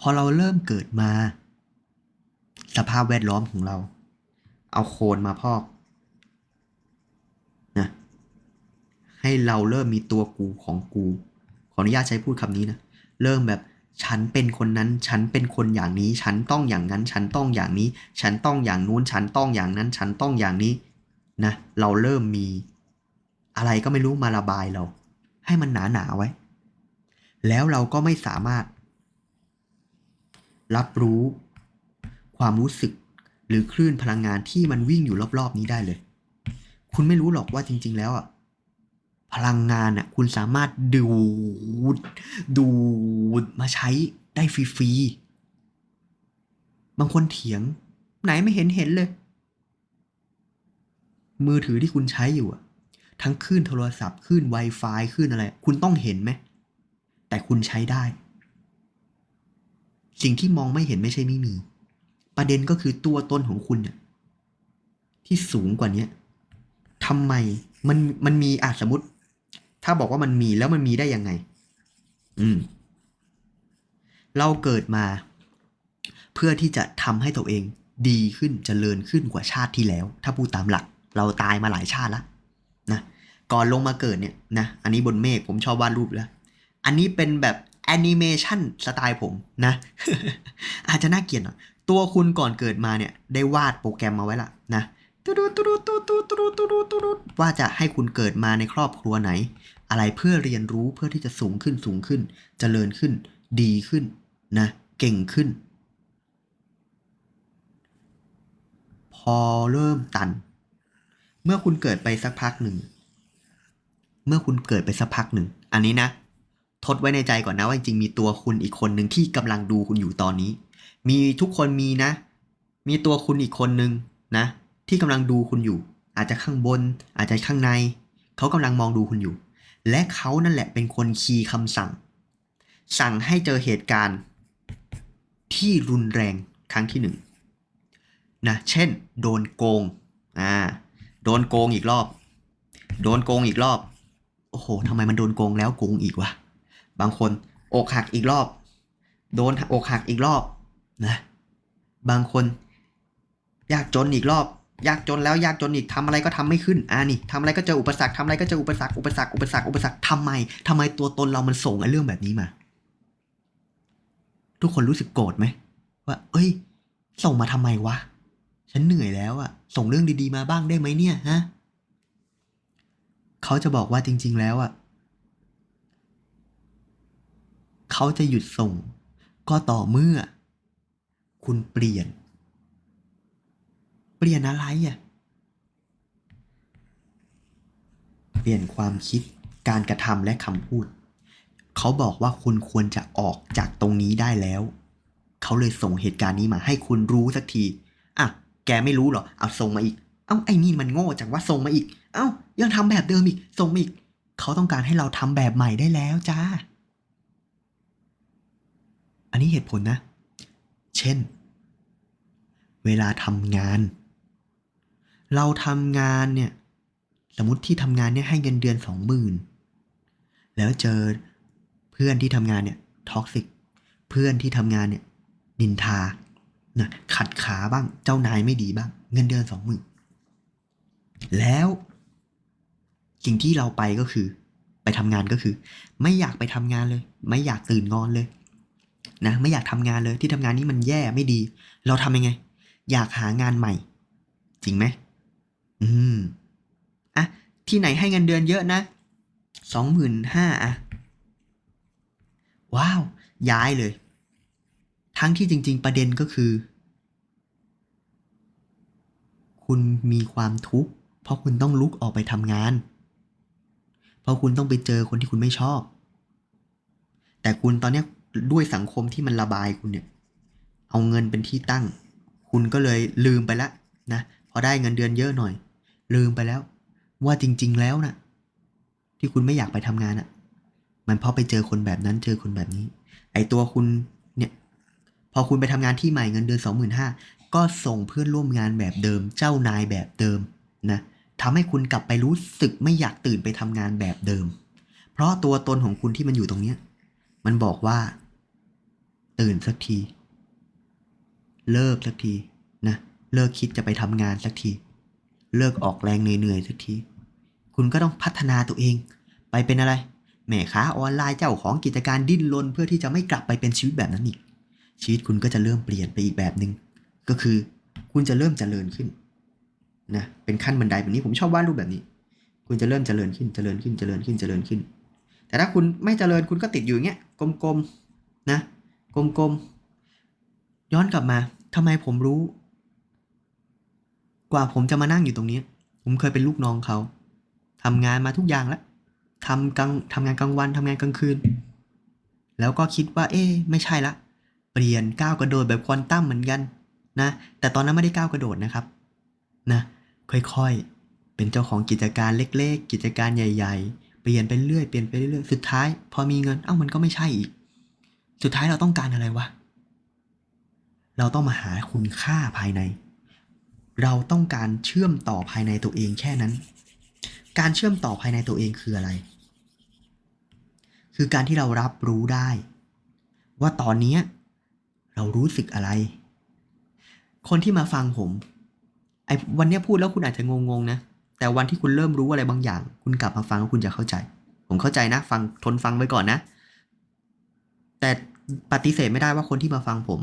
พอเราเริ่มเกิดมา สภาพแวดล้อมของเรา เอาโคลนมาพอกนะให้เราเริ่มมีตัวกูของกู ขออนุญาตใช้พูดคำนี้นะ เริ่มแบบฉันเป็นคนนั้น ฉันเป็นคนอย่างนี้ ฉันต้องอย่างนั้น ฉันต้องอย่างนี้ ฉันต้องอย่างนู้น ฉันต้องอย่างนั้น ฉันต้องอย่างนี้นะ เราเริ่มมีอะไรก็ไม่รู้มาระบายเรา ให้มันหนาหนาๆไว้ แล้วเราก็ไม่สามารถ รับรู้ความรู้สึกหรือคลื่นพลังงานที่มันวิ่งอยู่รอบๆนี้ได้เลย คุณไม่รู้หรอกว่าจริง ๆ แล้วอะพลังงานอะคุณสามารถดูดดูดมาใช้ได้ฟรีๆบางคนเถียง ไหนไม่เห็นเห็นเลย มือถือที่คุณใช้อยู่อะ ทั้งคลื่นโทรศัพท์คลื่น Wi-Fi คลื่นอะไร คุณต้องเห็นไหมแต่คุณใช้ได้ สิ่งที่มองไม่เห็นไม่ใช่ไม่มี ประเด็นก็คือตัวตนของคุณเนี่ยที่สูงกว่าเนี้ยทำไมมันมันมีอาจสมมติ ถ้าบอกว่ามันมีแล้วมันมีได้ยังไง อืม เราเกิดมา เพื่อที่จะทำให้ตัวเอง ดีขึ้นเจริญขึ้นกว่าชาติที่แล้ว ถ้าพูดตามหลัก เราตายมาหลายชาติแล้วนะก่อนลงมาเกิดเนี่ยนะอันนี้บนเมฆผมชอบวาดรูปแล้ว อันนี้เป็นแบบ แอนิเมชันสไตล์ผมนะ อาจจะน่าเกลียดหน่อยตัวคุณก่อนเกิดมาเนี่ยได้วาดโปรแกรมมาไว้ละนะว่าจะให้คุณเกิดมาในครอบครัวไหน อะไรเพื่อเรียนรู้เพื่อที่จะสูงขึ้นสูงขึ้นจเจริญขึ้น ดีขึ้นนะ เก่งขึ้น พอเริ่มตัน เมื่อคุณเกิดไปสักพักหนึ่ง เมื่อคุณเกิดไปสักพักหนึ่ง อันนี้นะ ทดไว้ในใจก่อนนะว่าจริงๆมีตัวคุณอีกคนหนึ่งที่กำลังดูคุณอยู่ตอนนี้ มีทุกคนมีนะ มีตัวคุณอีกคนหนึ่งนะ ที่กำลังดูคุณอยู่ อาจจะข้างบน อาจจะข้างใน เขากำลังมองดูคุณอยู่ และเขานั่นแหละเป็นคนคีย์คำสั่ง สั่งให้เจอเหตุการณ์ ที่รุนแรงครั้งที่หนึ่งนะ เช่น โดนโกง อ่า โดนโกงอีกรอบ โดนโกงอีกรอบ โอ้โหทำไมมันโดนโกงแล้วโกงอีกวะ บางคนอกหักอีกรอบ โดนอกหักอีกรอบนะบางคนยากจนอีกรอบ ยากจนแล้วยากจนอีกทำอะไรก็ทำไม่ขึ้นอ่านี่ทำอะไรก็เจออุปสรรคทำอะไรก็เจออุปสรรคอุปสรรคอุปสรรคอุปสรรคทำไมทำไมตัวตนเรามันส่งไอ้เรื่องแบบนี้มา ทุกคนรู้สึกโกรธไหมว่า เอ้ย ส่งมาทำไมวะฉันเหนื่อยแล้วอะส่งเรื่องดีๆมาบ้างได้ไหมเนี่ยฮะเขาจะบอกว่าจริง ๆ แล้วอะ เขาจะหยุดส่ง ก็ต่อเมื่อ คุณเปลี่ยน เปลี่ยนอะไรอะ เปลี่ยนความคิดการกระทำและคำพูด เขาบอกว่าคุณควรจะออกจากตรงนี้ได้แล้ว เขาเลยส่งเหตุการณ์นี้มาให้คุณรู้สักที อะ แกไม่รู้หรอ เอาส่งมาอีก เอ้าไอ้นี่มันโง่จังว่าส่งมาอีก เอ้ายังทำแบบเดิมอีก ส่งมาอีก เขาต้องการให้เราทำแบบใหม่ได้แล้วจ้า อันนี้เหตุผลนะ เช่น เวลาทำงาน เราทำงานเนี่ย สมมติที่ทำงานเนี่ยให้เงินเดือนสองหมื่นแล้วเจอเพื่อนที่ทำงานเนี่ยท็อกซิก เพื่อนที่ทำงานเนี่ยนินทานะขัดขาบ้าง เจ้านายไม่ดีบ้าง เงินเดือนสองหมื่นแล้วสิ่งที่เราไปก็คือ ไปทำงานก็คือ ไม่อยากไปทำงานเลย ไม่อยากตื่นนอนเลย นะไม่อยากทำงานเลยที่ทำงานนี้มันแย่ไม่ดี เราทำยังไง อยากหางานใหม่ จริงไหมอืมอะที่ไหนให้เงินเดือนเยอะนะสองหมื่นห้าอะว้าว ย้ายเลย ทั้งที่จริง ๆ ประเด็นก็คือ คุณมีความทุกข์เพราะคุณต้องลุกออกไปทำงาน เพราะคุณต้องไปเจอคนที่คุณไม่ชอบ แต่คุณตอนนี้ ด้วยสังคมที่มันระบายคุณเนี่ย เอาเงินเป็นที่ตั้ง คุณก็เลยลืมไปล้วนะพอได้เงินเดือนเยอะหน่อย ลืมไปแล้ว ว่าจริง ๆ แล้วนะที่คุณไม่อยากไปทำงานอะ่ะ มันเพราะไปเจอคนแบบนั้นเจอคนแบบนี้ ไอตัวคุณเนี่ย พอคุณไปทำงานที่ใหม่เงินเดือนสองหมื่นห้าก็ส่งเพื่อนร่วมงานแบบเดิม เจ้านายแบบเดิมนะทำให้คุณกลับไปรู้สึกไม่อยากตื่นไปทำงานแบบเดิม เพราะตัวตนของคุณที่มันอยู่ตรงเนี้ย มันบอกว่า ตื่นสักที เลิกสักทีนะเลิกคิดจะไปทำงานสักที เลิกออกแรงเหนื่อยๆสักที คุณก็ต้องพัฒนาตัวเอง ไปเป็นอะไรแม่ค้าออนไลน์เจ้าของกิจการดิ้นรนเพื่อที่จะไม่กลับไปเป็นชีวิตแบบนั้นอีก ชีวิตคุณก็จะเริ่มเปลี่ยนไปอีกแบบหนึ่งก็คือคุณจะเริ่มเจริญขึ้นนะเป็นขั้นบันไดแบบนี้ผมชอบวาดรูปแบบนี้ คุณจะเริ่มเจริญขึ้นเจริญขึ้นเจริญขึ้นเจริญขึ้น แต่ถ้าคุณไม่เจริญคุณก็ติดอยู่อย่างเงี้ยกลมๆนะ กลมๆ ย้อนกลับมาทำไมผมรู้ กว่าผมจะมานั่งอยู่ตรงนี้ ผมเคยเป็นลูกน้องเขาทำงานมาทุกอย่างแล้วทำกลางทำงานกลางวันทำงานกลางคืน แล้วก็คิดว่า เอ๊ไม่ใช่ละ เปลี่ยนก้าวกระโดดแบบควอนตัมเหมือนกันนะ แต่ตอนนั้นไม่ได้ก้าวกระโดดนะครับ นะ ค่อยๆ เป็นเจ้าของกิจการเล็ก ๆ กิจการใหญ่ ๆ เปลี่ยนไปเรื่อย เปลี่ยนไปเรื่อย สุดท้าย พอมีเงิน เอ้ามันก็ไม่ใช่อีก สุดท้ายเราต้องการอะไรวะ เราต้องมาหาคุณค่าภายใน เราต้องการเชื่อมต่อภายในตัวเองแค่นั้น การเชื่อมต่อภายในตัวเองคืออะไร คือการที่เรารับรู้ได้ ว่าตอนนี้เรารู้สึกอะไร คนที่มาฟังผม ไอ้วันนี้พูดแล้วคุณอาจจะงงๆนะ แต่วันที่คุณเริ่มรู้อะไรบางอย่าง คุณกลับมาฟังแล้วคุณจะเข้าใจ ผมเข้าใจนะ ฟังทนฟังไว้ก่อนนะแต่ ปฏิเสธไม่ได้ว่าคนที่มาฟังผม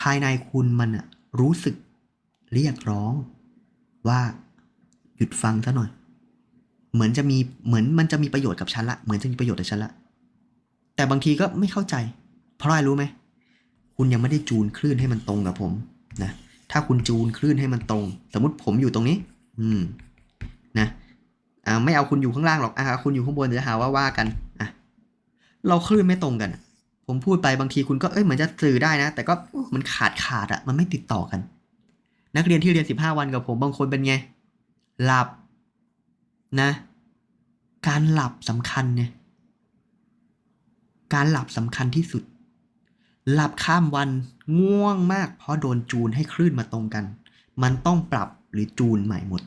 ภายในคุณมันรู้สึกเรียกร้องว่าหยุดฟังซะหน่อย เหมือนจะมีเหมือนมันจะมีประโยชน์กับฉันละ เหมือนจะมีประโยชน์กับฉันละ แต่บางทีก็ไม่เข้าใจ เพราะอะไรรู้ไหม คุณยังไม่ได้จูนคลื่นให้มันตรงกับผมนะ ถ้าคุณจูนคลื่นให้มันตรง สมมติผมอยู่ตรงนี้ อืม นะอ่าไม่เอาคุณอยู่ข้างล่างหรอกอ่าคุณอยู่ข้างบนเดี๋ยวจะหาว่าว่ากันอะเราคลื่นไม่ตรงกัน ผมพูดไปบางทีคุณก็เอ้ยเหมือนจะสื่อได้นะ แต่ก็มันขาดขาดอะมันไม่ติดต่อกัน นักเรียนที่เรียน 15 วันกับผมบางคนเป็นไง หลับนะ การหลับสำคัญเนี่ยการหลับสำคัญที่สุด หลับข้ามวันง่วงมาก เพราะโดนจูนให้คลื่นมาตรงกัน มันต้องปรับหรือจูนใหม่หมด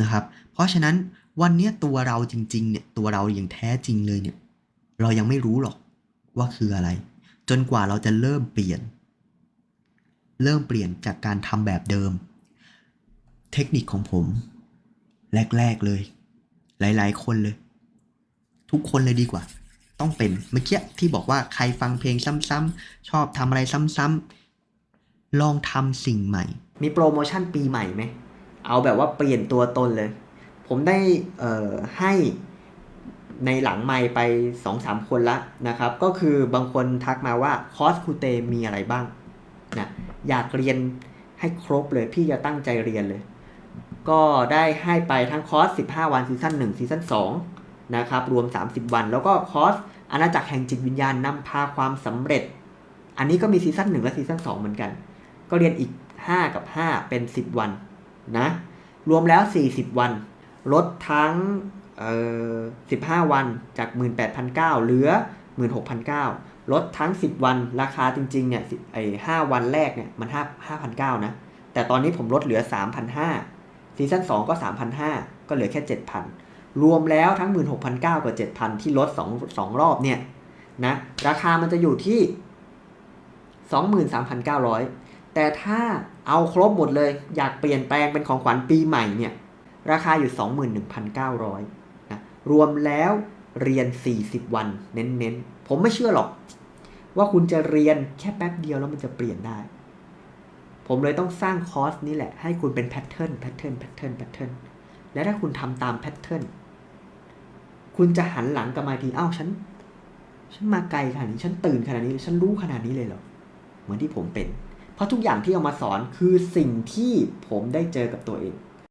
นะครับ เพราะฉะนั้นวันนี้ตัวเราจริงๆเนี่ยตัวเราอย่างแท้จริงเลยเนี่ย เรายังไม่รู้หรอก ว่าคืออะไร จนกว่าเราจะเริ่มเปลี่ยน เริ่มเปลี่ยนจากการทำแบบเดิม เทคนิคของผม แรก ๆ เลย หลาย ๆ คนเลย ทุกคนเลยดีกว่า ต้องเป็นเมื่อกี้ที่บอกว่าใครฟังเพลงซ้ำๆชอบทำอะไรซ้ำๆลองทำสิ่งใหม่ มีโปรโมชั่นปีใหม่ไหมเอาแบบว่าเปลี่ยนตัวตนเลย ผมได้ให้ ในหลังไมค์ไปสองสามคนละนะครับ ก็คือบางคนทักมาว่าคอร์สครูเตมีอะไรบ้างนะอยากเรียนให้ครบเลยพี่จะตั้งใจเรียนเลย ก็ได้ให้ไปทั้งคอร์ส 15 วันซีซั่น1ซีซั่น2นะครับรวม 30 วัน แล้วก็คอร์สอาณาจักรแห่งจิตวิญญาณนำพาความสำเร็จ อันนี้ก็มีซีซั่น1และซีซั่น2เหมือนกัน ก็เรียนอีก 5 กับ 5 เป็น 10 วันนะรวมแล้ว 40 วันลดทั้ง เออ15 วันจาก 18,900เหลือ 16,900ลดทั้ง 10 วันราคาจริงๆเนี่ยไอ้5วันแรกเนี่ยมัน5 5,900นะแต่ตอนนี้ผมลดเหลือ 3,500ซีซั่น2ก็ 3,500 ก็เหลือแค่ 7,000 รวมแล้วทั้ง 16,900 กับ 7,000 ที่ลด2 2รอบเนี่ยนะราคามันจะอยู่ที่ 23,900 แต่ถ้าเอาครบหมดเลยอยากเปลี่ยนแปลงเป็นของขวัญปีใหม่เนี่ยราคาอยู่ 21,900นะ รวมแล้วเรียน 40 วัน เน้นๆ ผมไม่เชื่อหรอก ว่าคุณจะเรียนแค่แป๊บเดียวแล้วมันจะเปลี่ยนได้ ผมเลยต้องสร้างคอร์สนี้แหละ ให้คุณเป็นแพทเทิร์นแพทเทิร์นแพทเทิร์นแพทเทิร์นและถ้าคุณทำตามแพทเทิร์นคุณจะหันหลังกลับมาทีอ้าวฉัน ฉันมาไกลขนาดนี้ฉันตื่นขนาดนี้ฉันรู้ขนาดนี้เลยเหรอเหมือนที่ผมเป็น เพราะทุกอย่างที่เอามาสอนคือสิ่งที่ผมได้เจอกับตัวเอง